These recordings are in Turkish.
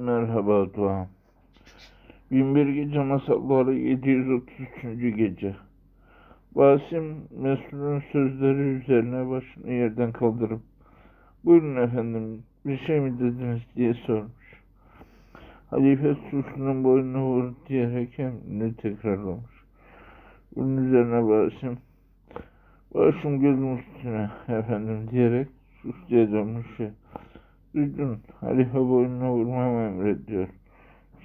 Merhaba Doğan. Binbir Gece Masalları 733. Gece Basim Mesut'un sözleri üzerine başını yerden kaldırıp Buyurun efendim bir şey mi dediniz diye sormuş. Halife suçlunun boynuna vur diyerek emrini tekrarlamış. Bunun üzerine Basim Başım gözüm üstüne efendim diyerek suçluya dönmüş. Duydun, halife boynuna vurmamı emrediyor.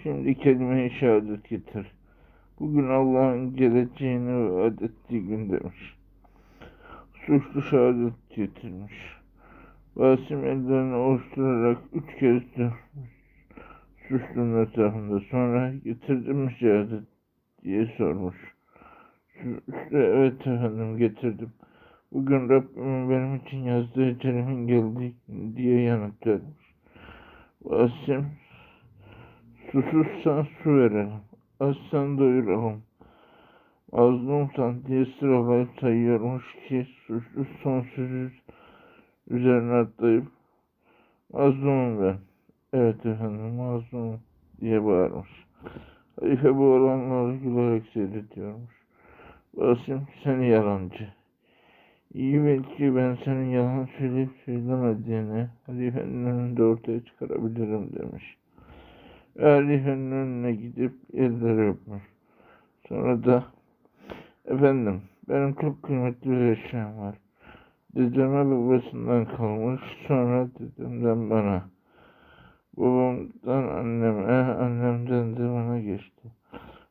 Şimdi kelime-i şehadet getir. Bugün Allah'ın geleceğini vaat ettiği gün demiş. Suçlu şehadet getirmiş. Basim ellerini ovuşturarak üç kez dönmüş. Suçlunun etrafında. Sonra getirdin mi şehadet diye sormuş. Suçlu evet efendim getirdim. Bugün Rabbimin benim için yazdığı ecelimin geldiği gün diye yanıt vermiş. Basim susuzsan su verelim. Açsan doyuralım. Mazlumsan diye sıralayıp sayıyormuş ki suçlu son sözü üzerine atlayıp mazlumum ben. Evet efendim mazlumum diye bağırmış. Halife bu olanları gülerek seyrediyormuş. Basim seni yalancı. İyi belki ben senin yalan söyleyip söylemediğini halifenin önünde ortaya çıkarabilirim demiş. Halifenin önüne gidip elleri öpmüş. Sonra da efendim benim çok kıymetli bir eşyam var. Dedeme babasından kalmış sonra dedemden bana. Babamdan anneme, annemden de bana geçti.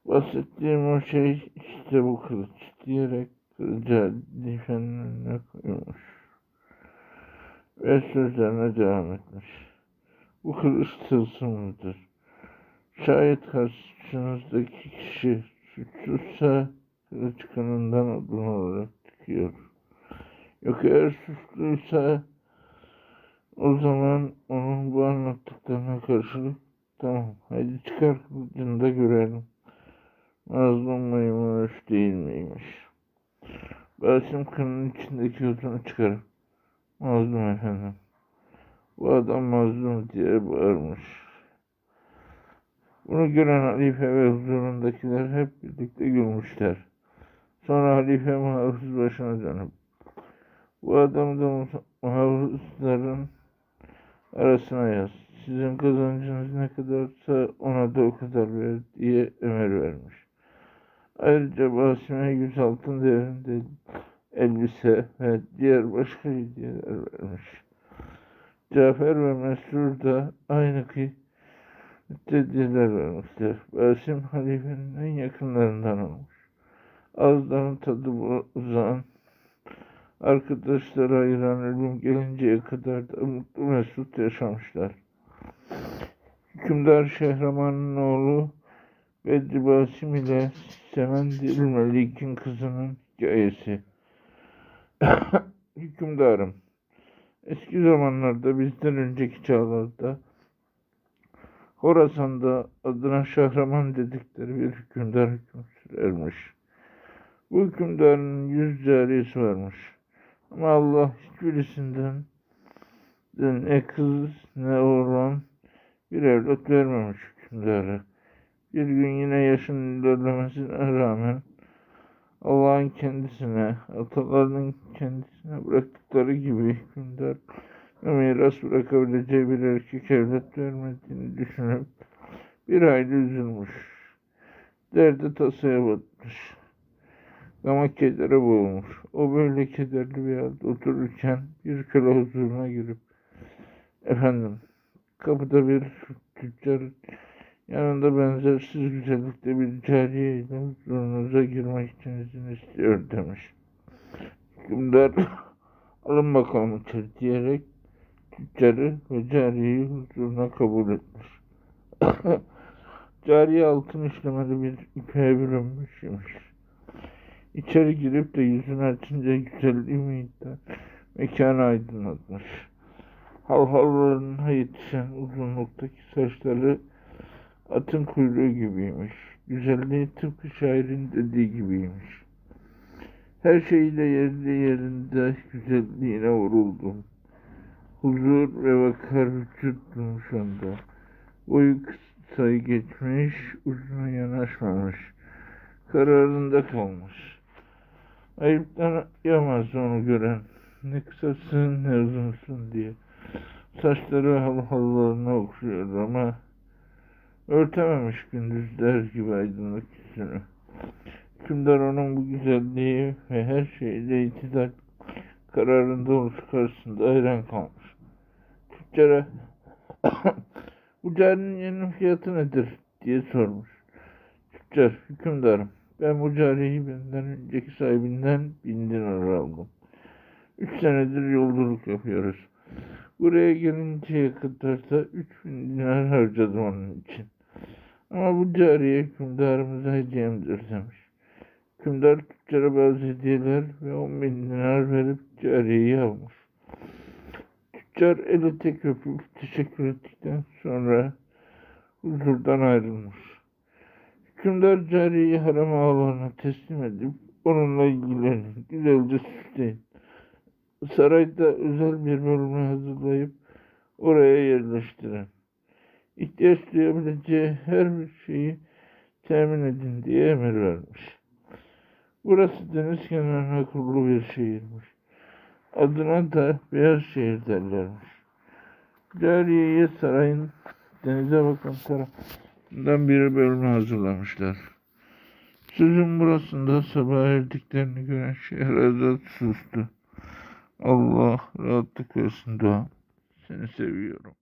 Bahsettiğim o şey işte bu kılıç diyerek difenin önüne koymuş. Ve sözlerine devam etmiş. Bu kılıç tılsımlıdır. Şayet karşınızdaki kişi suçsuzsa kılıç kanından odun olarak çıkıyor. Yok eğer suçluysa o zaman onun bu anlattıklarına karşılık tamam hadi çıkar kılıcını da görelim. Mazlum maymun değil miymiş? Basim kının içindeki odunu çıkarıp mazlum efendim. Bu adam mazlum diye bağırmış. Bunu gören halife ve huzurundakiler hep birlikte gülmüşler. Sonra halife muhafız başına dönüp bu adamı da muhafızların arasına yaz. Sizin kazancınız ne kadarsa ona da o kadar ver diye emir vermiş. Ayrıca Basim'e yüz altın değerinde elbise ve diğer başka hediyeler vermiş. Cafer ve Mesrur da aynı hediyeler vermişler. Basim halifenin en yakınlarından olmuş. Ağızlarının tadı uzan, arkadaşlara ayıran ölüm gelinceye kadar da mutlu mesut yaşamışlar. Hükümdar Şehraman'ın oğlu Bedri Basim ile Semen Dilmelik'in kızının hikayesi. Hükümdarım, eski zamanlarda bizden önceki çağlarda Horasan'da adına Şahraman dedikleri bir hükümdar hüküm sürermiş. Bu hükümdarın yüz cariyesi varmış. Ama Allah hiçbirisinden de ne kız ne oğlan bir evlat vermemiş hükümdara. Bir gün yine yaşın ilerlemesine rağmen Allah'ın kendisine, atalarının kendisine bıraktıkları gibi hükümdar ve miras bırakabileceği bir erkek evlat vermediğini düşünüp bir hayli üzülmüş. Derde tasaya batmış. Gama kedere boğulmuş. O böyle kederli bir halde otururken bir köle huzuruna girip Efendim, kapıda bir tüccar yanında benzersiz güzellikte bir cariye ile huzurunuza girmek için izin istiyor demiş. Hükümdar alın bakalım içeri diyerek tüccarı ve cariyeyi huzuruna kabul etmiş. Cariye altın işlemeli bir ipeğe bürünmüş imiş. İçeri girip de yüzünü açınca güzelliği miydi? Mekanı aydınlatmış. Halhallarına yetişen uzunluktaki saçları atın kuyruğu gibiymiş. Güzelliği tıpkı şairin dediği gibiymiş. Her şeyle yerli yerinde güzelliğine vuruldum. Huzur ve vakar vücut şu anda. Boyu kısayı geçmiş, uzuna yanaşmamış. Kararında kalmış. Ayıptan yamaz onu gören. Ne kısasın ne uzunsun diye. Saçları halhalarına okşuyor ama örtememiş gündüzler gibi aydınlık yüzünü. Hükümdar onun bu güzelliği ve her şeyle itidal kararında oluşu karşısında hayran kalmış. Tüccara bu carinin yerinin fiyatı nedir diye sormuş. Tüccar, hükümdarım ben bu cariyeyi benden önceki sahibinden bin dinar aldım. Üç senedir yolculuk yapıyoruz. Buraya gelinceye kadar da üç bin dinar harcadım onun için. Ama bu cariye hükümdarımıza hediyemdir demiş. Hükümdar tüccara bazı hediyeler ve on bin dinar verip cariyeyi almış. Tüccar eli tek öpüp teşekkür ettikten sonra huzurdan ayrılmış. Hükümdar cariyeyi harem ağalarına teslim edip onunla ilgilenin, güzelce süsleyin. Sarayda özel bir bölümü hazırlayıp oraya yerleştirin. İhtiyaç duyabileceği her bir şeyi temin edin diye emir vermiş. Burası deniz kenarına kurulu bir şehirmiş. Adına da Beyaz Şehir derlermiş. Cariye'ye sarayın denize bakan tarafından bir bölümü hazırlamışlar. Sözün burasında sabah erdiklerini gören Şehrazat sustu. Allah rahatlık versin dua. Seni seviyorum.